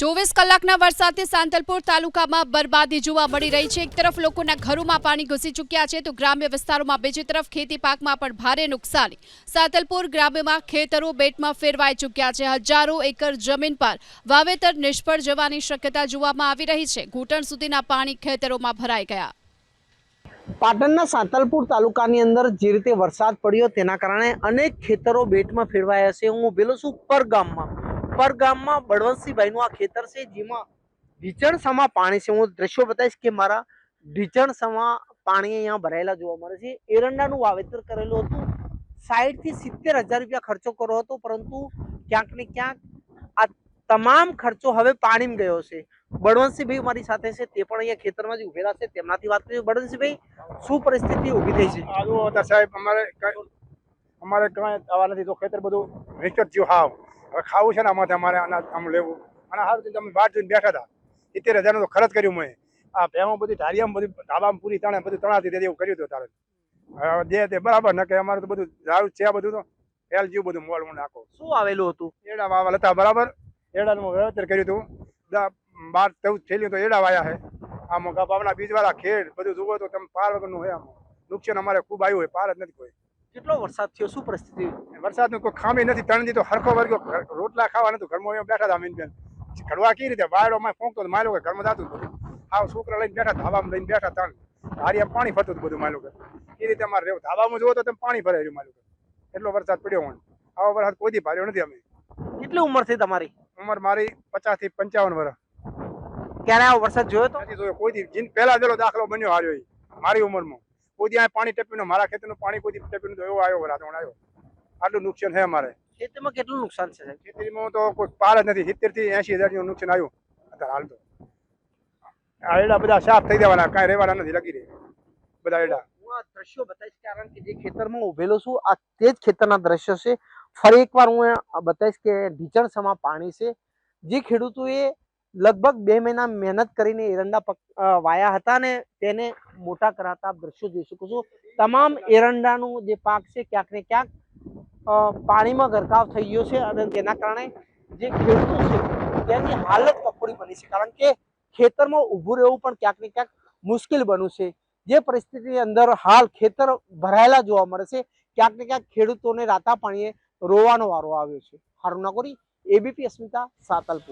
ચોવીસ કલાકના વરસાદથી સાંતલપુર તાલુકામાં બરબાદી જોવા મળી રહી છે. એક તરફ લોકોના ઘરોમાં પાણી ઘૂસી ચૂક્યા છે તો ગ્રામ્ય વિસ્તારોમાં બીજી તરફ ખેતી પાકમાં પણ ભારે નુકસાની. સાંતલપુર ગ્રામ્યમાં ખેતરો બેટમાં ફેરવાઈ ચૂક્યા છે. હજારો એકર જમીન પર વાવેતર નિષ્ફળ જવાની શક્યતા જોવામાં આવી રહી છે. ઘૂંટણ સુધીના પાણી ખેતરોમાં ભરાઈ ગયા. પાટણના સાંતલપુર તાલુકાની અંદર જે રીતે વરસાદ પડ્યો તેના કારણે અનેક ખેતરો બેટમાં ફેરવાયા છે. હું બેલો છું પર ગામમાં. ગામમાં બળવંતસિંહભાઈનું આ ખેતર છે, જેમાં ઢીચણસામાં પાણી છે. હું દ્રશ્યો બતાવીશ કે મારા ઢીચણસામાં પાણી અહીંયા ભરાયેલા જોવા મળે છે. એરંડાનું વાવેતર કરેલું હતું. સાઈઠથી સિત્તેર હજાર રૂપિયા ખર્ચો કર્યો હતો, પરંતુ ક્યાંક ને ક્યાંક આ તમામ ખર્ચો હવે પાણીમાં ગયો છે. બળવંતસિંહભાઈ મારી સાથે છે, તે પણ અહીંયા ખેતરમાં જ ઉભેલા છે. તેમનાથી વાત કરીએ. બળવંતસિંહભાઈ, શું પરિસ્થિતિ ઊભી થઈ છે? સાહેબ, અમારે અમારે કાંઈ આવવા નથી. તો ખેતર બધું વેસ્ટ થયું. હાવ. હવે ખાવું છે ને આમાંથી અમારે અનાજ આમ લેવું. અને હાલ તમે બહાર જોઈને બેઠા હતા. સિત્તેર હજારનું તો ખર્ચ કર્યું મેં. આ ભેમાં બધી ધારિયામાં બધી ધાબામાં પૂરી તણે બધું તણાતી તે એવું કર્યું હતું તારે. જે તે બરાબર ન કે અમારે તો બધું સારું છે બધું તો હેલ જેવું બધું મોલ હું નાખો. શું આવેલું હતું? એડા વાવા હતા બરાબર? એડાનું વાવેતર કર્યું હતું. બાર ચૌદ થયેલું તો એડા વાયા છે આ મોગા બીજવાળા ખેડ બધું જુઓ તો તમે પાર વગરનું હોય આમ. નુકસાન અમારે ખૂબ આવ્યું હોય પાર જ નથી કોઈ. કેટલો વરસાદ થયો? શું પરિસ્થિતિ? વરસાદનું કોઈ ખામી નથી. ત્રણ દી તો હરખો વર્ગ્યો. રોટલા ખાવા નતું ઘરમાં એમ બેઠા હતા અમીનબેન ઘડવા કઈ રીતે? વાયડોમાં ફોંકતો તો કે ઘરમાં જતું બધું આવ છોકરા લઈને બેઠા ધાબામાં લઈને બેઠા ત્રણ હારિયા પાણી ફરતું હતું બધું માયલો એ રીતે અમારે રહેવું. ધાબામાં જોવો તો તમે પાણી ભરાયું રહ્યું માયલો એટલો વરસાદ પડ્યો હોય. આવો વરસાદ કોઈ ભાર્યો નથી અમે. કેટલી ઉંમર થઈ તમારી? ઉંમર મારી પચાસથી પંચાવન વર્ષ. ક્યારે આવો વરસાદ જોયો તો? નથી જોયો કોઈ દી. જીન પહેલા જેલો દાખલો બન્યો હાર્યો મારી ઉંમરમાં. કોઈ આ પાણી ટેપીનું મારા ખેતરનું પાણી કોઈ ટેપીનું તો એવો આવ્યો વરાત આવ્યો. આટલું નુકસાન છે અમારે. ખેતીમાં કેટલું નુકસાન છે ખેતીમાં તો કોઈ પાર જ નથી. સિત્તેરથી એસી હજારનું નુકસાન આવ્યું. અત્યારે હાલ તો. આ એડા બધા સાફ થઈ જવાના કાંઈ રહેવાના નથી લગી રહી બધા એડા હું આ દ્રશ્યો બતાવીશ કારણ કે જે ખેતરમાં ઉભેલો છું આ તે જ ખેતરના દ્રશ્યો છે. ફરી એકવાર હું બતાવીશ કે ઢીચણસામાં પાણી છે. જે ખેડૂતોએ લગભગ બે મહિના મહેનત કરીને એરંડા વાયા હતા ને તેને મોટા કરાતા દ્રશ્યો જોઈ શકો છો. તમામ એરંડાનું જે પાક છે ક્યાંક ને ક્યાંક પાણીમાં ગરકાવ થઈ ગયો છે અને તેના કારણે જે ખેડૂતો છે તેની હાલત કફોડી બની છે. કારણ કે ખેતરમાં ઊભું રહેવું પણ ક્યાંક ને ક્યાંક મુશ્કેલ બન્યું છે. જે પરિસ્થિતિની અંદર હાલ ખેતર ભરાયેલા જોવા મળે છે, ક્યાંક ને ક્યાંક ખેડૂતોને રાતા પાણીએ રોવાનો વારો આવ્યો છે. હારું નાગોરી એબીપી અસ્મિતા, સાતલપુર.